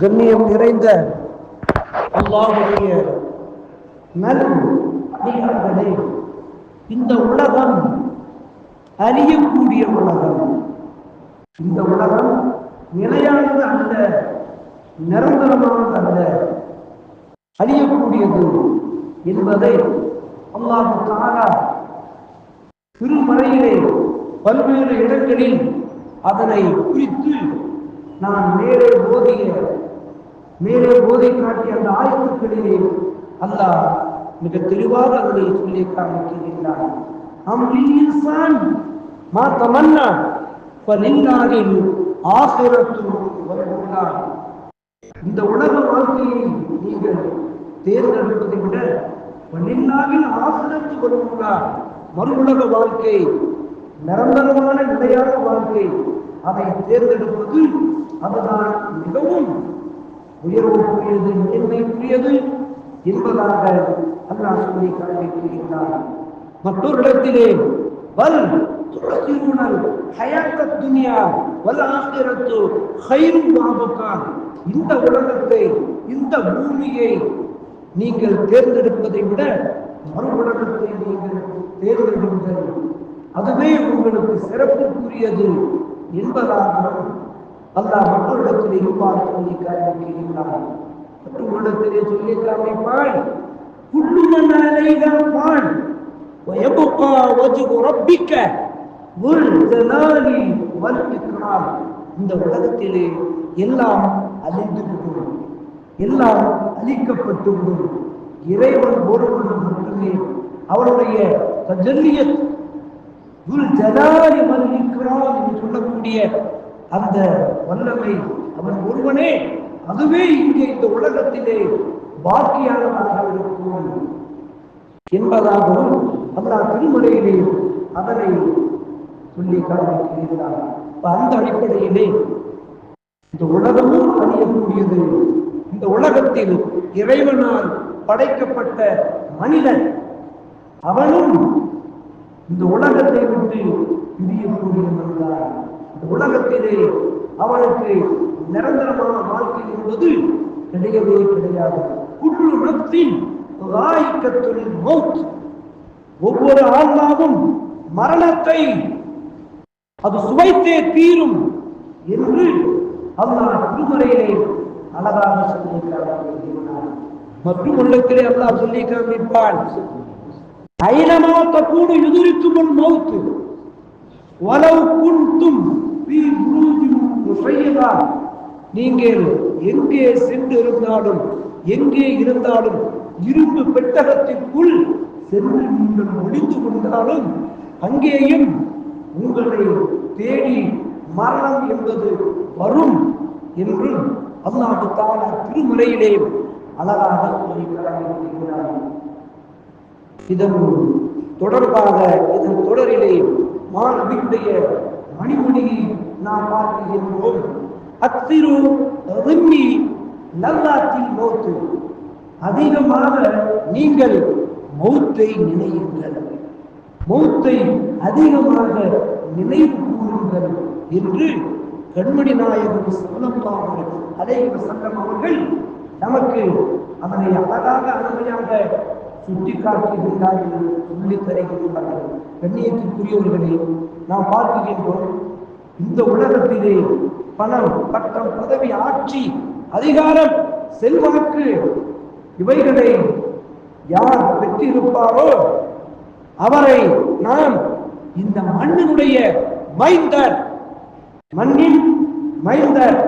கண்ணியம் நிறைந்த அல்லாஹுடைய நல் அடியார்களே இந்த உலகம் அறியக்கூடிய உலகம். இந்த உலகம் நிலையானது அல்ல நிரந்தரமானது அல்ல அழியக்கூடியது என்பதை அல்லாஹு தாரா திருமறையிலே பல்வேறு இடங்களில் அதனை குறித்து நான் மேலே போதிய மேலே போதை காட்டி அந்த ஆயத்துக்களிலே அல்லாஹ் மிக தெளிவாக அதனை சொல்லி காமிக்கின்றான் அம் இன்சான் மா தமன்னா ஃபலில்லாஹில் இந்த உலக வாழ்க்கையை நீங்கள் தேர்ந்தெடுப்பதை விட வல்லில்லாவில் ஆசிரத்து வருவதா மறு உலக வாழ்க்கை நிரந்தரமான நிலையான வாழ்க்கை அதை தேர்ந்தெடுப்பது அதுதான் மிகவும் உயர்வுக்குரியது மேன்மைக்குரியது என்பதாக அல்லாஹ் சொல்லி காண்பிக்கின்றார் மற்றொரு இடத்திலே வல் துளசிருணல் ஹயாத்த துனியா வல் ஆகிரத்து ஹைரும் வாபுக்கான் இந்த உலகத்தை இந்த பூமியை நீங்கள் தேர்ந்தெடுப்பதை விட மறு உலகத்தை நீங்கள் தேர்ந்தெடுங்கள். அதுவே உங்களுக்கு சிறப்புக்குரியது என்பதாக அல்லாஹ் மற்றொரு இடத்திலே இவ்வாறு சொல்லி காண்பிக்கின்றார் மற்றொரு இடத்திலே சொல்லி காண்பிப்பான் குள்ளுமன் அலைதான் ويبقى وجه ربك ذو الجلال والإكرام இந்த உலகத்திலே எல்லாம் அழிந்து விடும் எல்லாம் அழிக்கப்பட்டு விடும் இறைவன் ஒருவன் மட்டுமே அவருடைய தஜல்லியத் துல் ஜலாலி வல் இக்ராம் என்று சொல்லக்கூடிய அந்த வல்லமை அவன் ஒருவனே. அதுவே இங்கே இந்த உலகத்திலே பாக்கியானதாக இருக்கும் என்பதாகவும் அல்லாஹ் திருமலையிலே அதனை சொல்லி காண்பிக்கிறார். அந்த அடிப்படையிலே இந்த உலகமும் அழியக்கூடியது இந்த உலகத்தில் இறைவனால் படைக்கப்பட்ட மனிதன் அவனும் இந்த உலகத்தை விட்டு பிரியக்கூடியவன் உலகத்திலே அவனுக்கு நிரந்தரமான வாழ்க்கை என்பது கிடையவே கிடையாது. குற்று நப்சின் ராய்க்கத்துடன் மௌத். ஒவ்வொரு ஆன்மாவும் மரணத்தை அது சுவைத்தே தீரும் என்று அல்லாஹ் திருமறையிலே அழகாக சொல்லியிருக்கிறார். மற்றும் உள்ளத்திலே அல்லாஹ் சொல்லி காண்பிப்பான் ஐனமா தக்கூடு முன் மௌத்து. வலவு குன்தும் நீங்கள் எங்கே சென்று இருந்தாலும் எங்கே இருந்தாலும் இரும்பு பெட்டகத்திற்குள் சென்று நீங்கள் ஒளிந்து கொண்டாலும் அங்கேயும் உங்களை தேடி மரணம் என்பது வரும் என்று அல்லாஹு தாலா திருமுறையிலே அழகாக இதன் தொடர்பாக இதன் தொடரிலே மாணவியுடைய மணிமொழியை நாம் பார்க்கின்றோம். அத்திரு ரிம்மி நல்லாத்தில் மௌத்து. அதிகமாக நீங்கள் மௌத்தை நினையுங்கள். மௌத்தை அதிகமாக நினைவு கூறுங்கள் என்று கண்மணி நாயகர் சொல்லம்பாவது அதே சங்கம் அவர்கள் நமக்கு அதனை அழகாக அருமையாக சுட்டி என்று சொல்லி தருகின்றார்கள் கண்ணியத்திற்குரியவர்களே நாம் பார்க்கின்றோம் இந்த உலகத்திலே பணம் பட்டம் பதவி ஆட்சி அதிகாரம் செல்வாக்கு இவைகளை யார் பெற்றிருப்பாரோ அவரை நாம் இந்த மண்ணினுடைய மைந்தர் மண்ணின் மைந்தர்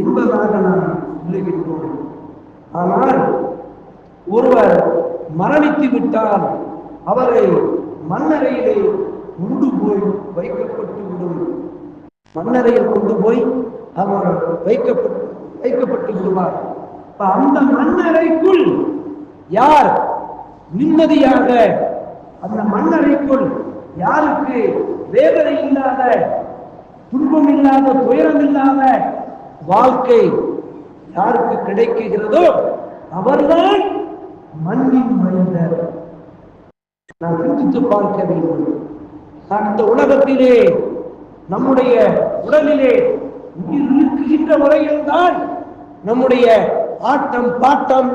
என்பதாக நாம் சொல்லுகின்றோம். ஆனால் ஒருவர் மரணித்து விட்டால் அவரை மண்ணறையிலே கொண்டு போய் வைக்கப்பட்டு விடும். மண்ணறையில் கொண்டு போய் அவர் வைக்கப்பட்டு வைக்கப்பட்டு விடுவார். இப்ப அந்த மண்ணறைக்குள் யார் நிம்மதியாக அந்த மண்ணறைக்குள் யாருக்கு வேதனை இல்லாத துன்பம் இல்லாத துயரம் இல்லாத வாழ்க்கை யாருக்கு கிடைக்குகிறதோ அவர்தான் மண்ணின் மனிதர். நான் சிந்தித்து பார்க்க வேண்டும். அந்த இந்த உலகத்திலே நம்முடைய உடலிலே உயிர் இருக்குகின்ற வரையில் தான் நம்முடைய ஆட்டம் பாட்டம்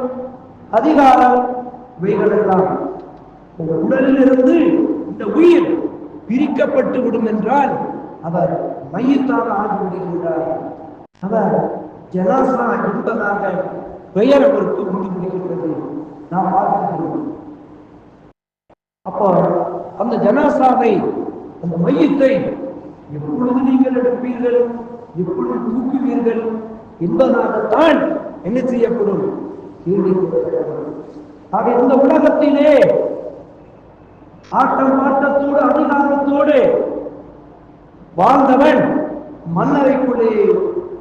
அதிகாரம் இவைகளெல்லாம். இந்த உடலிலிருந்து இந்த உயிர் பிரிக்கப்பட்டு விடும் என்றால் அவர் மையத்தாக ஆகிவிடுகின்றார் அவர் ஜனாசா என்பதாக பெயர் அவருக்கு முடிவு முடிகின்றது. நாம் பார்க்கிறோம் அப்போ அந்த ஜனாசாவை அந்த மையத்தை எப்பொழுது நீங்கள் எடுப்பீர்கள்? எப்பொழுது தூக்குவீர்கள்? என்பதாகத்தான் என்ன செய்யப்படும்? ஆக இந்த உலகத்திலே ஆட்டம் பாட்டத்தோடு அதிகாரத்தோடு வாழ்ந்தவன் மன்னரைக்குள்ளே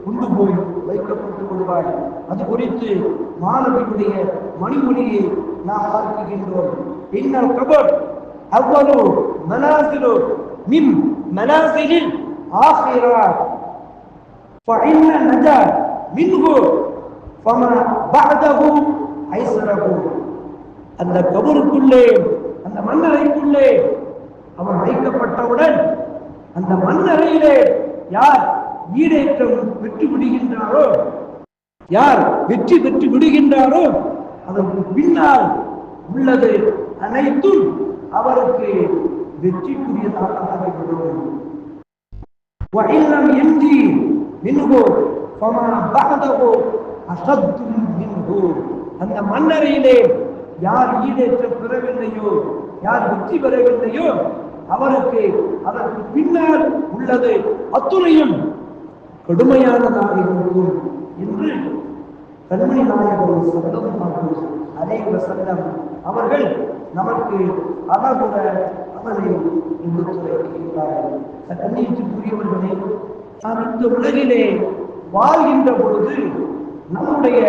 கொண்டு போய் வைக்கப்பட்டு கொள்வாய். அது குறித்து மாணவியுடைய மணிமொழியை நாம் பார்க்கின்றோம் இன்னல் கபர் அவ்வளவு மனாசிலு மின் மனாசிலில் ஆசிரா فإن نجا منه فما بعده أيسره அந்த கபருக்குள்ளே அந்த மண்ணறைக்குள்ளே அவன் வைக்கப்பட்டவுடன் அந்த மண்ணறையிலே யார் ஈடேற்றம் பெற்று விடுகின்றாரோ யார் வெற்றி பெற்று விடுகின்றாரோ அதற்கு பின்னால் உள்ளது அனைத்தும் அவருக்கு வெற்றிக்குரியதாக ஆகிவிடும் وإن لم ينجي منه فما بعده أشد منه அந்த மன்னரையிலே யார் ஈடேற்றம் பெறவில்லையோ யார் வெற்றி பெறவில்லையோ அவருக்கு அதற்கு பின்னால் உள்ளது அத்துணையும் கடுமையானதாக இருக்கும் என்று கண்மணி நாயகர் சந்தம் அதே வசந்தம் அவர்கள் நமக்கு அழகுற அதனை எடுத்துரைக்கிறார்கள் கண்ணியத்துக்குரியவர்களே நாம் இந்த உலகிலே வாழ்கின்ற பொழுது நம்முடைய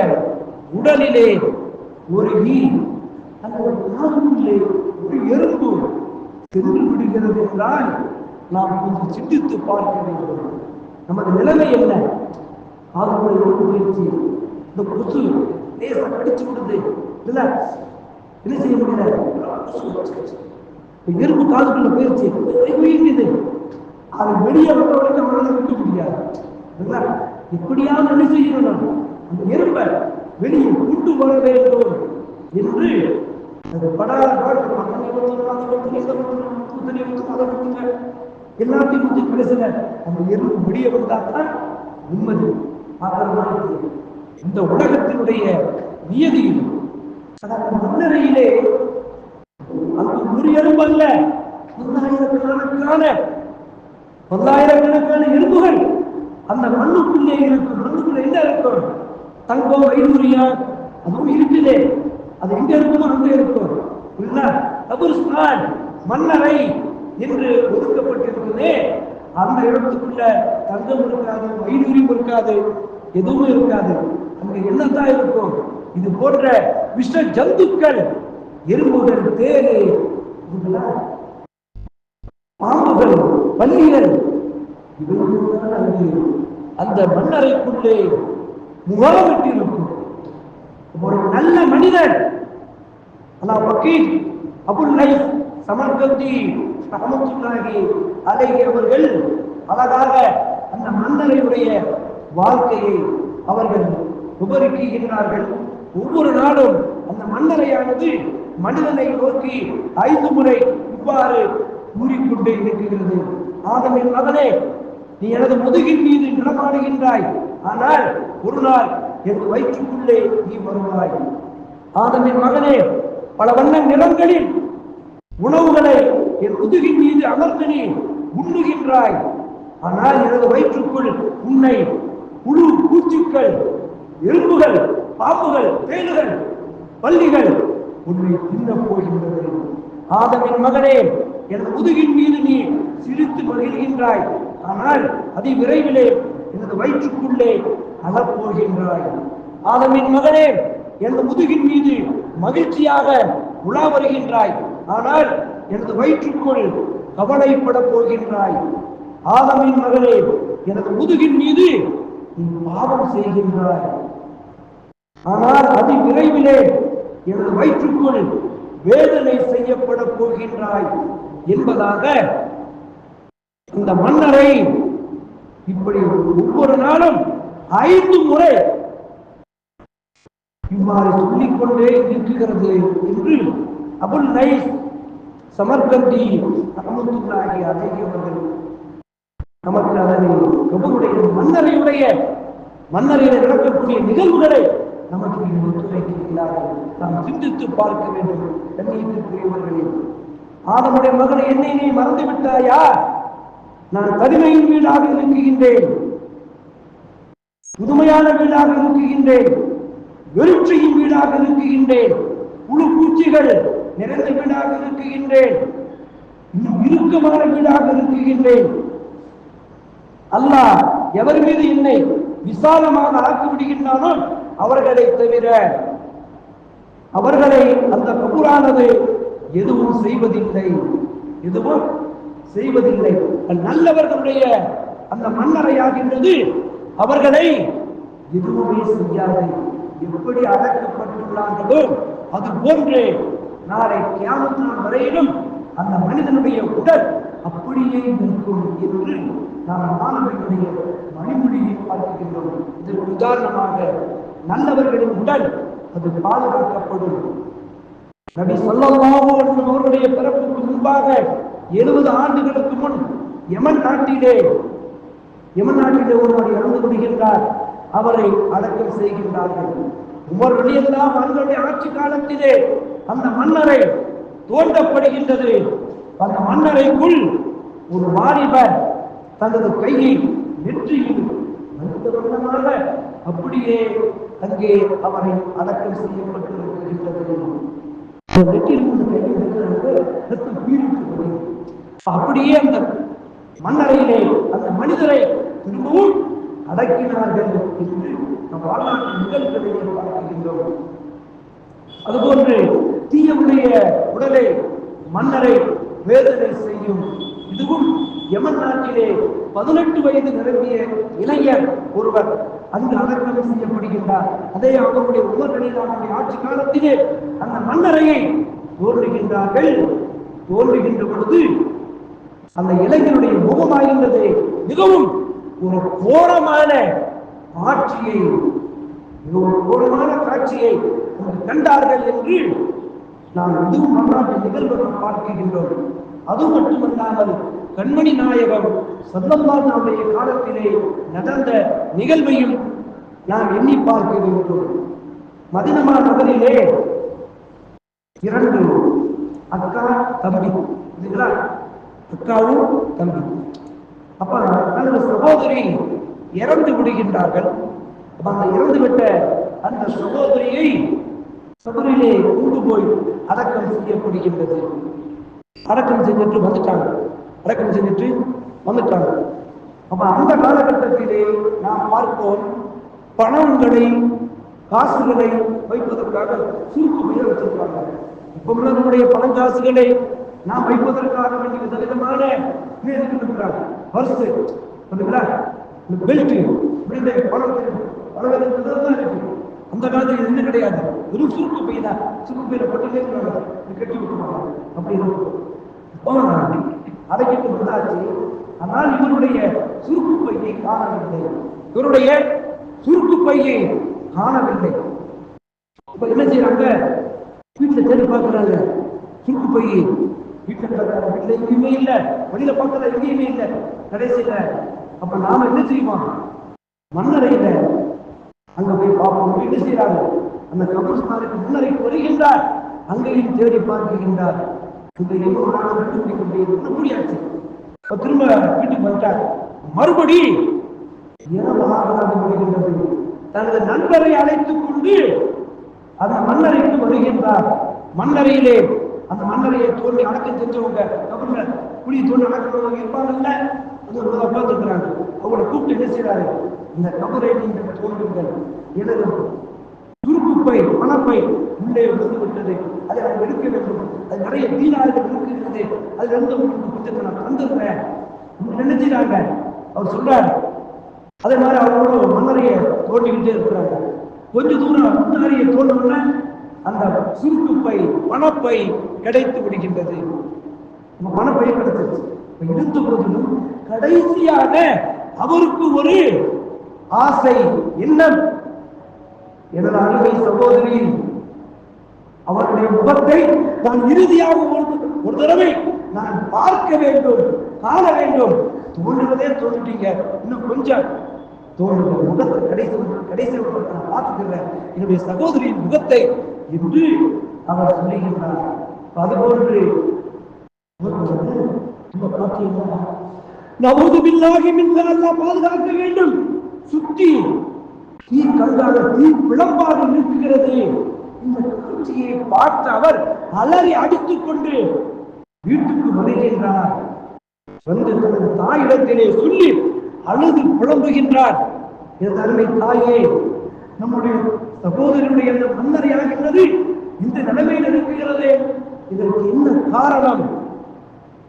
உடலிலே ஒரு ஈ அந்த நாவிலே ஒரு எறும்பு சென்று விடுகிறது என்றால் நாம் கொஞ்சம் சிந்தித்து பார்க்க வேண்டும் நமது நிலைமை என்ன காதுக்குள்ள ஒரு முயற்சி இந்த கொசு லேசா கடிச்சு விடுது இல்ல என்ன செய்ய முடியல? எறும்பு காதுக்குள்ள போயிருச்சு. உயிர்க்குது அது வெளியே வர வரைக்கும் விட்டு முடியாது. எப்படியாவது என்ன செய்யணும்? அந்த எறும்பை வெளியே கொண்டு வர வேண்டும் என்று அது படாத பாட்டு மண்ணை ஊத்தணும், அதை எல்லாத்தையும் ஊத்தி பேசல அந்த எறும்பு வெளியே வந்தாத்தான் நிம்மதி ஆதரவானது இந்த உலகத்தினுடைய நியதி இது. அதாவது மன்னரையிலே அந்த ஒரு எறும்பு அல்ல பல்லாயிரக்கணக்கான பல்லாயிரக்கணக்கான எறும்புகள் அந்த மண்ணுக்குள்ளே இருக்கும் மண்ணுக்குள்ள என்ன இருக்கும்? தங்கம் வைடூரியா அதுவும் இருக்குதே அது எங்க இருக்குமோ அங்க இருக்கும். கபுர்ஸ்தான் மன்னரை என்று ஒதுக்கப்பட்டிருக்கிறதே அந்த இடத்துக்குள்ள தங்கம் இருக்காது வைடூரியம் இருக்காது எதுவும் இருக்காது. அங்க என்னதான் இருக்கும் இது போன்ற விஷ ஜந்துக்கள் எறும்புகள் தேரு பாம்புகள் பள்ளிகள் அந்த மண்ணறைக்குள்ளே முகாமிட்டிருக்கும் ஒரு நல்ல மனிதன் அல்லாஹ் வக்கீல் அபுல் லைஃப் சமர்கந்தி ரஹமத்துல்லாஹி அலைஹி அவர்கள் அழகாக அந்த மன்னரையுடைய வாழ்க்கையை அவர்கள் உபரிக்குகின்றார்கள் ஒவ்வொரு நாளும் அந்த மன்னரையானது மனிதனை நோக்கி ஐந்து முறை இவ்வாறு கூறிக்கொண்டே இருக்கிறது. ஆதமின் மகனே நீ எனது முதுகின் மீது நடமாடுகின்றாய் ஆனால் ஒரு நாள் என் வயிற்றுக்குள்ளே நீ வருவாய். ஆதமின் மகனே பல வண்ண நிறங்களில் உணவுகளை என் முதுகின் மீது அமர்ந்து நீ உண்ணுகின்றாய். ஆனால் எனது வயிற்றுக்குள் உன்னை புழு பூச்சிக்கள் எறும்புகள் பாம்புகள் தேனுகள் பள்ளிகள் உன்னை தின்னப் போகின்றது ஆதமின் மகனே எனது முதுகின் மீது நீ சிரித்து மகிழ்கின்றாய். ஆனால் அதி விரைவிலே எனது வயிற்றுக்குள்ளே அழப்போகின்றாய் ஆதமின் மகனே எனது முதுகின் மீது மகிழ்ச்சியாக உலா வருகின்றாய். ஆனால் எனது வயிற்றுக்குள் கவலைப்பட போகின்றாய். ஆதமின் மகனே எனது முதுகின் மீது நீ பாவம் செய்கின்றாய். ஆனால் அது விரைவிலே எனது வயிற்றுக்குள் வேதனை செய்யப்பட போகின்றாய் என்பதாக இந்த மன்னரை இப்படி ஒவ்வொரு நாளும் ஐந்து முறை இவ்வாறு சொல்லிக்கொண்டே இருக்கிறது என்று அபுல் நைஸ் சமர்கந்தி ரஹமத்துல்லாஹி அலைஹி அவர்கள் நமக்கு அதனை கபருடைய மன்னரையுடைய மன்னரையில் நடக்கக்கூடிய நிகழ்வுகளை நமக்கு இங்கு ஒத்துழைக்கிறார்கள் நாம் சிந்தித்து பார்க்க வேண்டும். கண்ணியத்திற்குரியவர்களே ஆதமுடைய மகனை என்னை நீ மறந்து விட்டாயா நான் தனிமையின் வீடாக இருக்குகின்றேன் புதுமையான வீடாக இருக்குகின்றேன் எழுச்சியின் வீடாக இருக்குகின்றேன் புழு பூச்சிகள் நிறைந்த வீடாக இருக்குகின்றேன் இன்னும் இறுக்கமான வீடாக இருக்குகின்றேன் அல்லாஹ் எவர் மீது என்னை விசாலமாக ஆக்கி விடுகின்றானோ அவர்களை தவிர அவர்களை அந்த கபூரானது எதுவும் செய்வதில்லை. எதுவும் செய்வதில்லை. நல்லவர்களுடைய அந்த மன்னரையாகின்றது. அவர்களை எதுவுமே செய்யாது. எப்படி அடக்கப்பட்டுள்ளார்களோ அது போன்று நாளை கியாமத் வரையிலும் அந்த மனிதனுடைய உடல் அப்படியே இருக்கும் என்று நாம் மாணவர்களுடைய மணிமொழியை பார்க்கின்றோம். இதற்கு உதாரணமாக நல்லவர்களின் உடல் அது பாதுகாக்கப்படும். நபி ஸல்லல்லாஹு அவருடைய பிறப்புக்கு முன்பாக எழுபது ஆண்டுகளுக்கு முன் யமன் நாட்டிலே யமன் நாட்டிலே ஒருவர் இறந்து விடுகின்றார். அவரை அடக்கம் செய்கின்றார்கள். உமர் ரலியல்லாஹு அவர்களுடைய ஆட்சி காலத்திலே அந்த மன்னரை தோண்டப்படுகின்றது. அந்த மன்னரைக்குள் ஒரு வாலிபர் தனது கையை நெற்றியில் வைத்த அப்படியே அங்கே அவரை அடக்கம் செய்யப்பட்டிருக்கின்றது. நெற்றியில் இந்த கையை ரத்தம் பீரிட்டு அப்படியே அந்த மன்னரையிலே அந்த மனிதரை திரும்பவும் அடக்கினார்கள் என்று நம் வாழ்நாட்டு நிகழ்வுகளை பார்க்கின்றோம். அதுபோன்று தீயவுடைய உடலை மன்னரை வேதனை செய்யும். இதுவும் யமன் நாட்டிலே பதினெட்டு வயது நிரம்பிய இளைஞர் ஒருவர் அங்கு அடக்கம் செய்யப்படுகின்றார். அதே அவருடைய உமர்களின் ஆட்சி காலத்திலே அந்த மன்னரையை தோன்றுகின்றார்கள். தோன்றுகின்ற பொழுது அந்த இளைஞருடைய முகமாகின்றது மிகவும் ஒரு கோரமான ஆட்சியை ஒரு கோரமான காட்சியை கண்டார்கள் என்று நாம் இதுவும் வரலாற்று நிகழ்வுகள் பார்க்கின்றோம். அது மட்டுமல்லாமல் கண்மணி நாயகம் சல்லல்லாஹுடைய காலத்திலே நடந்த நிகழ்வையும் நாம் எண்ணி பார்க்கின்றோம். மதினமா நகரிலே இரண்டு அக்கா தம்பி. இல்லைங்களா அக்காவும் தம்பி. அப்ப தனது சகோதரி இறந்து விடுகின்றார்கள். அப்ப அந்த இறந்து விட்ட அந்த சகோதரியை சபரிலே கொண்டு போய் அடக்கம் செய்யப்படுகின்றது. அடக்கம் செஞ்சுட்டு வந்துட்டாங்க. அடக்கம் செஞ்சுட்டு வந்துட்டாங்க. அப்ப அந்த காலகட்டத்திலே நாம் பார்ப்போம் பணங்களை காசுகளை வைப்பதற்காக சுருக்கு பெயர் வச்சிருக்காங்க. இப்ப உள்ள நம்முடைய பணங்காசுகளை நாம் வைப்பதற்காக வேண்டிய விதவிதமான இருக்கிறாங்க பர்ஸ்ட் இந்த பெல்ட் இப்படி பணம் பல விதம் இருக்கு. அந்த காலத்துல என்ன கிடையாது. வெறும் சுருக்கு பை தான். சுருக்கு பையில பட்டுலே கட்டி விட்டுருவாங்க. அப்படி இருக்கும். அதை கேட்டு வந்தாச்சு. ஆனால் இவருடைய சுருக்கு பையை காணவில்லை. இவருடைய சுருக்கு பையை காணவில்லை. இப்ப என்ன செய்யறாங்க வீட்டுல தேடி பார்க்கறாங்க. சுருக்கு பையை வீட்டுல பார்க்கறாங்க வீட்டுல எங்கேயுமே இல்ல. வெளியில பார்க்கற எங்கேயுமே இல்ல. கடைசியில அப்ப நாம என்ன செய்வோம்? மன்னரையில அங்க போய் பார்ப்போம். என்ன செய்யறாங்க அந்த கபர்ஸ்தானுக்கு முன்னரைக்கு வருகின்றார். அங்கேயும் தேடி பார்க்கின்றார். இந்த எவ்வளவு நாள் முடியாச்சு. திரும்ப வீட்டுக்கு வந்துட்டார். மறுபடி இரவாக தனது நண்பரை அழைத்துக் கொண்டு அந்த மன்னரைக்கு வருகின்றார். மன்னரையிலே அந்த மன்னரையை தோண்டி அடக்கம் செஞ்சவங்க கபர்ல குழி தோண்டி அடக்கிறவங்க இருப்பாங்கல்ல? அது ஒரு உட்கார்ந்துருக்கிறாங்க அவங்கள கூப்பிட்டு என்ன செய்யறாரு இந்த கபரை நீங்கள் தோன்றுங்கள் எனது துருப்புப்பை பணப்பை உள்ளே விழுந்து விட்டது. அதை நான் எடுக்க வேண்டும். அது நிறைய தீனார்கள் இருக்கிறது. அதுல இருந்து உங்களுக்கு கொஞ்சத்தை நான் தந்துடுறேன். நினைச்சிட்டாங்க அவர் சொல்றாரு. அதே மாதிரி அவங்களோட மன்னரைய தோண்டிக்கிட்டே இருக்கிறாங்க. கொஞ்ச தூரம் முன்னாடியை தோண்டவுடனே அந்த சுருக்குப்பை பணப்பை கிடைத்து விடுகின்றது. நம்ம பணப்பை கிடைச்சிருச்சு. எடுத்த போதிலும் கடைசியாக அவருக்கு ஒரு ஆசை இல்லம் எனது அருமை சகோதரி அவருடைய முகத்தை நான் இறுதியாக ஒரு ஒரு தடவை நான் பார்க்க வேண்டும் காண வேண்டும். தோன்றுவதே தோன்றுட்டீங்க. இன்னும் கொஞ்சம் தோன்றுங்க. முகத்தை கடைசி கடைசி நான் பார்த்துக்கிறேன். என்னுடைய சகோதரியின் முகத்தை என்று அவர் சொல்லுகின்றார். அதுபோன்று நமது பில்லாகி மின்னால் பாதுகாக்க வேண்டும். சுத்தி தீ கண்டாக தீ விளம்பாக நிற்கிறது. இந்த காட்சியை பார்த்த அவர் அலறி அடித்துக் கொண்டு வீட்டுக்கு வருகின்றார். வந்து தனது தாயிடத்திலே சொல்லி அழுது புலம்புகின்றார். என் அருமை தாயே நம்முடைய சகோதரனுடைய அந்த மன்னரையாகின்றது இந்த நிலைமையில் இருக்கிறது. இதற்கு என்ன காரணம்?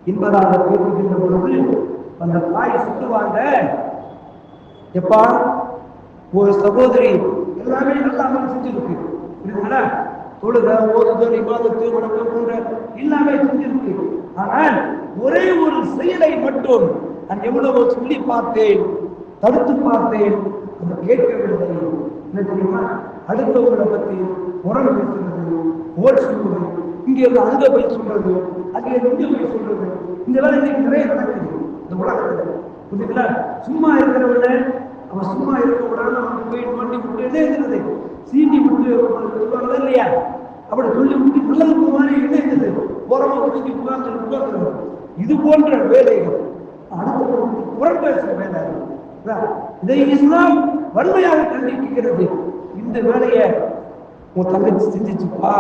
என்பதாக பேசுகின்ற பொழுது அந்த தாய் சொல்லுவாங்க எப்பா? ஒரு சகோதரி எல்லாமே நல்லா அமல் செஞ்சிருக்கு. புரியுதுங்களா? தொழுக ஓதுதல் இபாதத்து வணக்கம் போன்ற எல்லாமே செஞ்சிருக்கு. ஆனால் ஒரே ஒரு செயலை மட்டும் நான் எவ்வளவு சொல்லி பார்த்தேன் தடுத்து பார்த்தேன் அதை கேட்கவில்லை. என்ன தெரியுமா? அடுத்தவங்களை பத்தி உரம் பேசுறது ஓட் சொல்வது இங்க இருந்து அங்க போய் சொல்றது அங்க இருந்து இங்க போய் சொல்றது இந்த வேலை இன்னைக்கு நிறைய நடக்குது இந்த உலகத்துல. புரியுதுங்களா? சும்மா இருக்கிறவங்க அவன் சும்மா இருக்க நம்ம அவனுக்கு பண்ணி விட்டுட்டே விட்டு இருக்கிறது சீண்டி விட்டு சொல்லுவாங்க இல்லையா? அப்படி சொல்லி விட்டு நல்லது மாதிரி என்ன இருக்குது ஓரமா ஒதுக்கி உட்கார்ந்து உட்கார்ந்து இது போன்ற வேலைகள். அடுத்த புறம் பேசுற வேலை இதை இஸ்லாம் வன்மையாக கண்டிக்கிறது. இந்த வேலையை உன் தங்கச்சி செஞ்சிச்சுப்பா.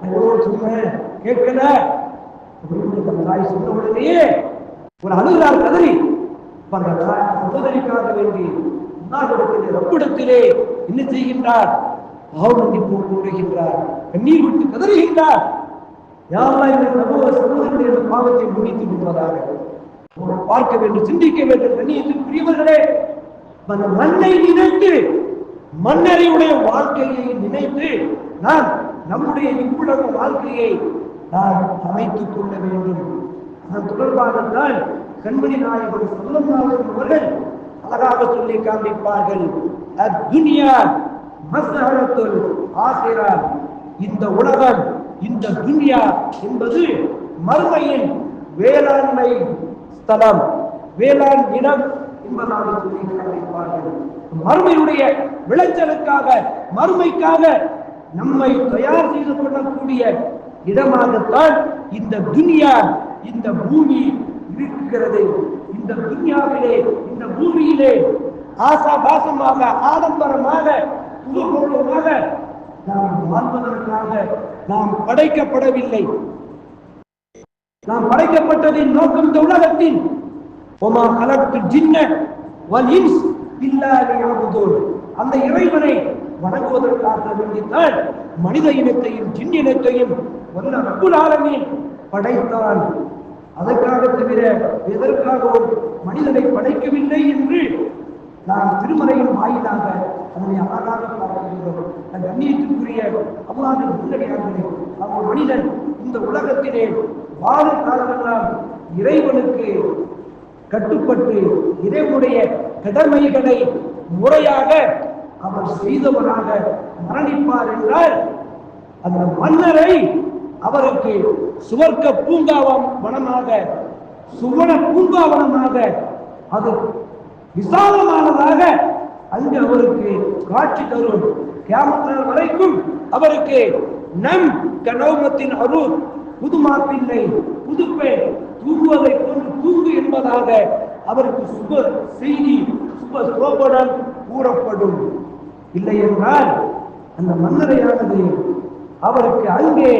நான் எவ்வளவு சொன்னேன். கேட்கல. அப்படின்னு தாய் சொன்ன உடனேயே ஒரு அழுகிறார் கதறி பாருங்க தாய் சகோதரிக்காக வேண்டி அல்லாஹ்விடத்திலே ரப்பிடத்திலே என்ன செய்கின்றார்? பாவமன்னிப்பு கூறுகின்றார் கண்ணீர் விட்டு கதறுகின்றார். யாரெல்லாம் இந்த சமூக சகோதரனுடைய பாவத்தை முடித்து விடுவதாக? பார்க்க வேண்டும் சிந்திக்க வேண்டும். கண்ணியத்திற்குரியவர்களே அந்த மண்ணை நினைத்து மன்னரையுடைய வாழ்க்கையை நினைத்து நான் நம்முடைய இவ்வுலக வாழ்க்கையை நான் அமைத்துக் கொள்ள வேண்டும். அதன் தொடர்பாகத்தான் கண்மணி நாயகர் சொல்லும் அவர்கள் அழகாக சொல்லி காண்பிப்பார்கள். அத்துனியா மஸ்ஹரத்துல் ஆசிரா இந்த உலகம் இந்த துன்யா என்பது மறுமையின் வேளாண்மை ஸ்தலம் வேளாண் இடம் என்பதாக சொல்லி காண்பிப்பார்கள். மறுமையுடைய விளைச்சலுக்காக மறுமைக்காக நம்மை தயார் செய்து கொள்ளக்கூடிய இடமாகத்தான் இந்த துனியா இந்த பூமி இருக்கிறது. இந்த துன்யாவிலே இந்த பூமியிலே ஆசாபாசமாக ஆடம்பரமாக புதுபொருளமாக நாம் வாழ்வதற்காக நாம் படைக்கப்படவில்லை. நாம் படைக்கப்பட்டதின் நோக்கம் இந்த உலகத்தின். ஒமா கலத்து ஜின்ன வல் இன்ஸ் அந்த இறைவனை வணங்குவதற்காக வேண்டித்தான் மனித இனத்தையும் ஜின் இனத்தையும் வல்ல ரப்புல் ஆலமே படைத்தான். அதற்காக தவிர எதற்காகவும் மனிதனை படைக்கவில்லை என்று நாம் திருமறையின் வாயிலாக அதனை அழகாக பார்க்கின்றோம். அந்த கண்ணியத்திற்குரிய அல்லாவின் முன்னடியார்களே அவர் மனிதன் இந்த உலகத்திலே வாழும் காலமெல்லாம் இறைவனுக்கு கட்டுப்பட்டு இறைவனுடைய கடமைகளை முறையாக அவர் செய்தவனாக மரணிப்பார் என்றால் அந்த மன்னரை அவருக்கு சுவர்க்க பூங்காவம் வனமாக சுவன பூங்காவனமாக அது விசாலமானதாக அங்கு அவருக்கு காட்சி தரும். கியாமத் வரைக்கும் அவருக்கு நம் கனௌமத்தின் அருள் புதுமாப்பிள்ளை புதுப்பே தூங்குவதை போன்று தூங்கு என்பதாக அவருக்கு சுப செய்தி சுப சோபனம் கூறப்படும். இல்லை என்றால் அந்த மன்னரையானது அவருக்கு அங்கே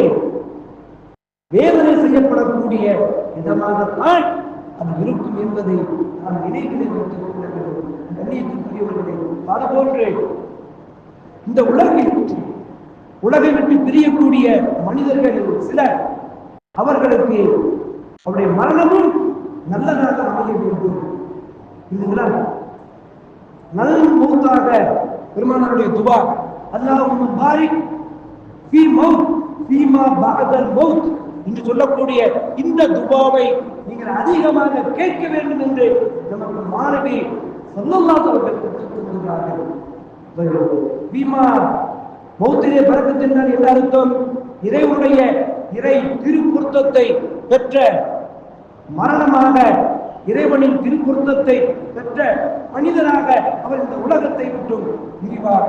வேதனை செய்யப்படக்கூடிய விதமாகத்தான் அது இருக்கும் என்பதை நாம் நினைவில் வைத்துக் கொள்ள வேண்டும். கண்ணியத்திற்குரியவர்களே பல போன்று இந்த உலகில் உலகை விட்டு பிரியக்கூடிய மனிதர்களில் சிலர் அவர்களுக்கு அவருடைய மரணமும் நல்லதாக அமைய வேண்டும். இல்லைங்களா? நல் மூத்தாக பெருமானவருடைய துவா அல்லாஹ் பாரிக் ஃபீ மௌத் ஃபீமா பஅதல் மவுத் என்று சொல்லக்கூடிய இந்த துபாவை நீங்கள் அதிகமாக கேட்க வேண்டும் என்று நமக்கு மாணவி சொல்லல்லாத அவர்கள் பீமா என்ன அர்த்தம்? இறைவனுடைய இறை திருப்பொருத்தத்தை பெற்ற மரணமாக இறைவனின் திருப்பொருத்தத்தை பெற்ற மனிதனாக அவர் இந்த உலகத்தை விட்டும் பிரிவார்.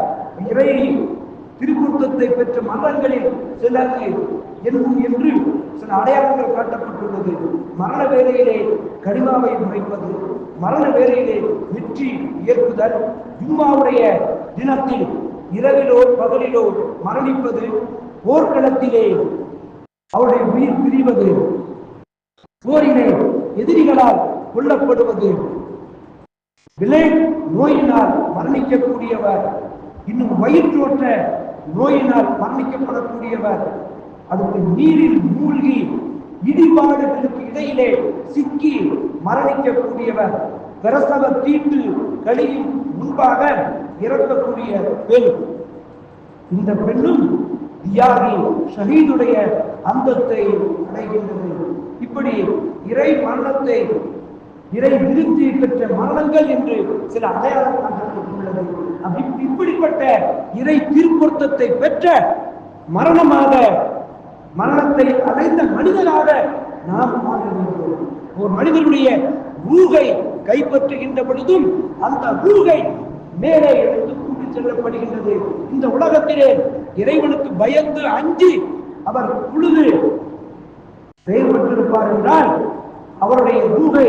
இறை திருப்பொருத்தத்தை பெற்ற மரணங்களில் சிலருக்கு என்னும் என்று சில அடையாளங்கள் காட்டப்பட்டுள்ளது. மரண வேலையிலே கனிமாவை முறைப்பது மரண வேலையிலே வெற்றி ஏற்புதல் ஜும்மாவுடைய தினத்தில் இரவிலோ பகலிலோ மரணிப்பது போர்க்களத்திலே அவருடைய உயிர் பிரிவது போரிலே எதிரிகளால் கொல்லப்படுவது. விலை நோயினால் மரணிக்கக்கூடியவர் இன்னும் வயிற்றோற்ற நோயினால் மரணிக்கப்படக்கூடியவர். அதுக்கு நீரில் மூழ்கி இடிபாடுகளுக்கு இடையிலே சிக்கி மரணிக்கக்கூடியவர் பிரசவ தீட்டு கழியும் முன்பாக இறக்கக்கூடிய பெண். இந்த பெண்ணும் தியாகி ஷஹீதுடைய அந்தத்தை அடைகின்றது. இப்படி இறை மரணத்தை இறை விருத்தி பெற்ற மரணங்கள் என்று சில அடையாளம் காட்டப்பட்டுள்ளது இப்படிப்பட்ட இறை திருப்பொருத்தத்தை பெற்ற மரணமாக மரணத்தை அடைந்த மனிதனாக நாம் மாற வேண்டும் ஒரு மனிதனுடைய ரூகை கைப்பற்றுகின்ற பொழுதும் அந்த ரூகை மேலே எடுத்து கூட்டி செல்லப்படுகின்றது. இந்த உலகத்திலே இறைவனுக்கு பயந்து அஞ்சி அவர் உழுது செயல்பட்டிருப்பார் என்றால் அவருடைய ரூகை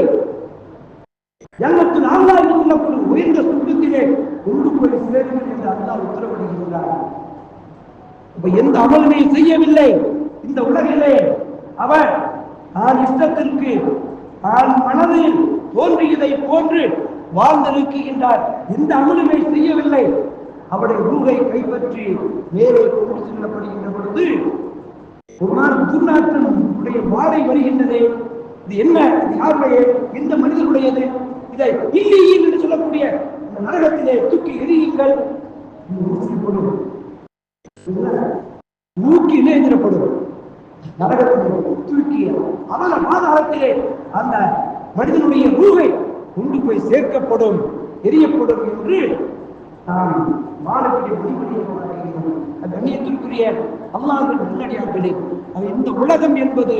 ஜன்னத்தில் அல்லாஹ் சொல்லப்படும் உயர்ந்த சுற்றத்திலே கொண்டு போய் சேருங்கள் என்று அல்லாஹ் உத்தரவிடுகின்றார் எந்த அமலுமே செய்யவில்லை. இந்த உலகிலே அவர் தான் இஷ்டத்திற்கு தான் மனதில் தோன்றியதை போன்று வாழ்ந்திருக்கின்றார். எந்த அமலுமே செய்யவில்லை. அவருடைய ரூகை கைப்பற்றி மேலே கொண்டு செல்லப்படுகின்ற பொழுது ஒரு நாள் துர்நாற்றம் உடைய வாடை வருகின்றதே. இது என்ன? இது யாருடைய? எந்த மனிதனுடையது? இதை இல்லை என்று சொல்லக்கூடிய இந்த நரகத்திலே தூக்கி எரியுங்கள் ஊக்கி ஊசிப்படும். தூக்கி இணைந்திரப்படும் தூக்கி அவல பாதாளத்திலே அந்த மனிதனுடைய ரூகை கொண்டு போய் சேர்க்கப்படும் எரியப்படும் என்று நாம் வாழக்கூடிய முடிவடைய கண்ணியத்திற்குரிய அல்லாஹின் முன்னடியார்களே அது இந்த உலகம் என்பது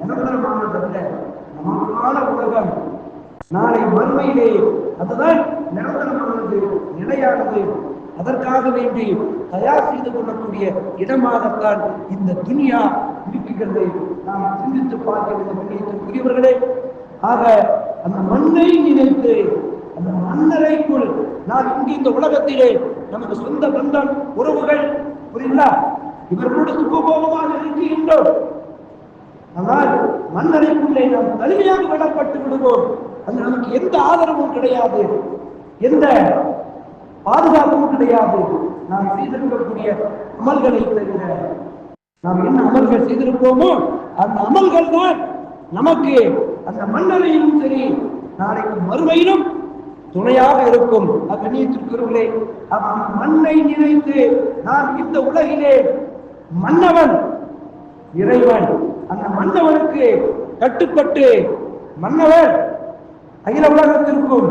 நிரந்தரமானதல்ல நமக்கான உலகம். நாளை மறுமையிலே அதுதான் நிரந்தரமானது நிலையானது. அதற்காக வேண்டி தயார் செய்து கொள்ளக்கூடிய இடமாகத்தான் இந்த துனியா இருக்கிறது. நாம் சிந்தித்து பார்க்க வேண்டும் கண்ணியத்திற்குரியவர்களே ஆக அந்த மண்ணை நினைத்து அந்த மண்ணறைக்குள் நாம் இங்கு இந்த உலகத்திலே நமது சொந்த பந்தம் உறவுகள் புரியுங்களா இவர்களோடு சுகபோகமாக இருக்கின்றோம். ஆனால் மண்ணறைக்குள்ளே நாம் தனிமையாக விடப்பட்டு விடுவோம். அது நமக்கு எந்த ஆதரவும் கிடையாது. எந்த பாதுகாப்பும் கிடையாது நாம் செய்திருக்கக்கூடிய அமல்களை தவிர நாம் என்ன அமல்கள் செய்திருப்போமோ அந்த அமல்கள் தான் நமக்கு அந்த மண்ணறையிலும் சரி நாளைக்கு மறுமையிலும் துணையாக இருக்கும். அக்கண்ணியத்திற்குரியவர்களே அவன் மண்ணை நினைத்து நாம் இந்த உலகிலே மன்னவன் இறைவன். அந்த மன்னவனுக்கு கட்டுப்பட்டு மன்னவர் அகில உலகத்திற்கும்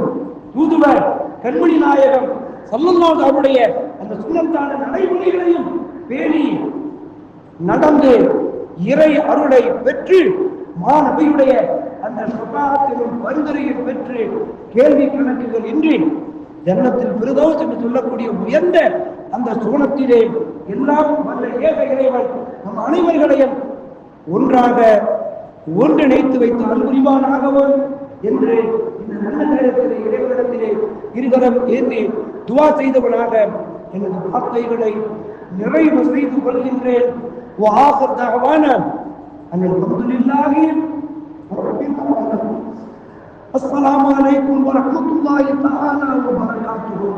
தூதுவர் கண்மணி நாயகம் சல்லல்லாஹு அவருடைய அந்த சுண்ணத்தான நடைமுறைகளையும் பேணி நடந்து இறை அருளை பெற்று மாணவியுடைய அந்த சுகாத்திலும் பரிந்துரையும் பெற்று கேள்வி கணக்குகள் இன்றி ஜன்னத்தில் விருதோ என்று சொல்லக்கூடிய உயர்ந்த அந்த சோனத்திலே எல்லாம் வல்ல ஏக இறைவன் நம் அனைவர்களையும் ஒன்றாக ஒன்றிணைத்து வைத்து அல்புரிவானாகவும் என்று இந்த நல்ல நேரத்திலே இறைவனத்திலே இருகரம் ஏந்தி துவா செய்தவனாக எனது வார்த்தைகளை நிறைவு செய்து கொள்கின்றேன். அஸ்லாம் வலைக்கும் வரமத்துல்லாஹி தஆலா வபரகாத்துஹு